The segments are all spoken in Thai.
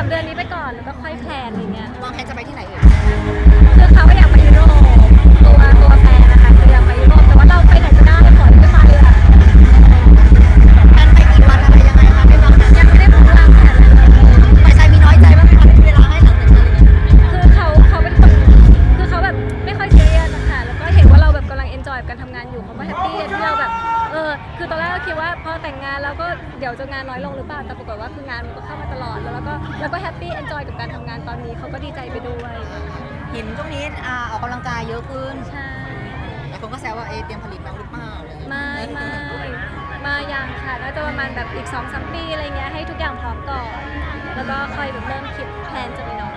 สามเดือนนี้ไปก่อนแล้วก็ค่อยแพลนอะไรเงี้ยวางแผนจะไปที่ไหนเอ่ยคือเขาก็อยากไปยุโรปตัวตัวแฟนนะคะคืออยากไปยุโรปแต่ว่าเราไปไหนจะได้ก่อนจะไปเลยค่ะแผไปกี่วันอะไรยังไงคะได้วางแผนยังไม่ได้บอกวางแผนอะไรเลยฝ่ายชายมีน้อยใจบ้างไหมคะไม่มีเวลาให้หลังจากนั้เลยคือเขาเขาเป็นคนคือเขาแบบไม่ค่อยเรียสอะคะแล้วก็เห็นว่าเราแบบกำลังเอนจอยกับทำงานอยู่เขาก็แฮปปี้ที่เราแบบ เออคือตอนแรกก็คิดว่าพอแต่งงานแล้วก็เดี๋ยวจะงานน้อยลงหรือเปล่าแต่ปรากฏว่าคืองานมันก็เข้ามาตลอดแล้วก็แล้วก็แฮปปี้เอนจอยกับการทำงานตอนนี้เขาก็ดีใจไปด้วยเห็นช่วงนี้อ่าออกกำลังกายเยอะขึ้นใช่หลายคนก็แซวว่าเอะเตรียมผลิตน้องหรือเปล่าอะไรอย่างเงี้ยไม่ไม่มายังค่ะน่าจะประมาณแบบอีก2อสปีอะไรเงี้ยให้ทุกอย่างพร้อมก่อน แล้วก็ค่อยแบบเริ่มคิดแพลนจะมีน้อง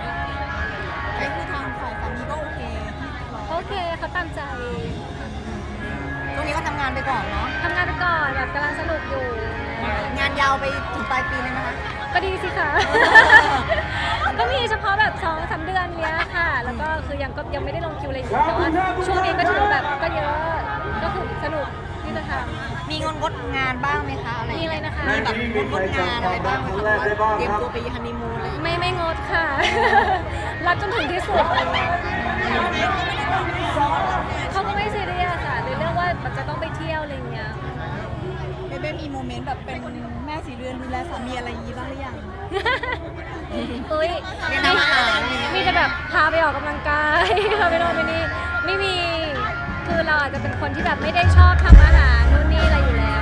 ไอ้คือทางฝ่ายสามีก็โอเคที่รอโอเคเขาตามใจ ช่วงนี้ก็ทำงานไปก่อนเนาะทำงานไป ก่อนแบบกำลังสนุกอยู่ งานยาวไปถึงปลายปีเลยนะคะ ก็ดีสิคะก็มีเฉพาะแบบสองสามเดือนเนี้ยค่ะ แล้วก็คือยังก็ยังไม่ได้ลงคิวอะไรอยู่แต่ว่าช่วงนี้ก็ถือว่าแบบก็เยอะก็คือสนุกที่จะทมีงนงดงานบ้างไหมคะอะไรมีอะไรนะคะมีแบบงดงดงานอะไรบ้างไหมคะหรือว่าเตรียมตัวไปฮันนีมูนอะไรอย่างำเงี้ยไม่ไม่งดค่ะ รักจนถึงที่สุด แบบเป็นแม่สีเรือนดูแลสามีอะไรอย่างนี้บ้างหรือยังอุ้ยเรียนทำอาหารอะไรอย่างเงี้ยมีแต่แบบพาไปออกกำลังกาย พาไปโน่นไปนี่ไม่มี คือเราอาจจะเป็นคนที่แบบไม่ได้ชอบทำอาหารนู่นนี่อะไรอยู่แล้ว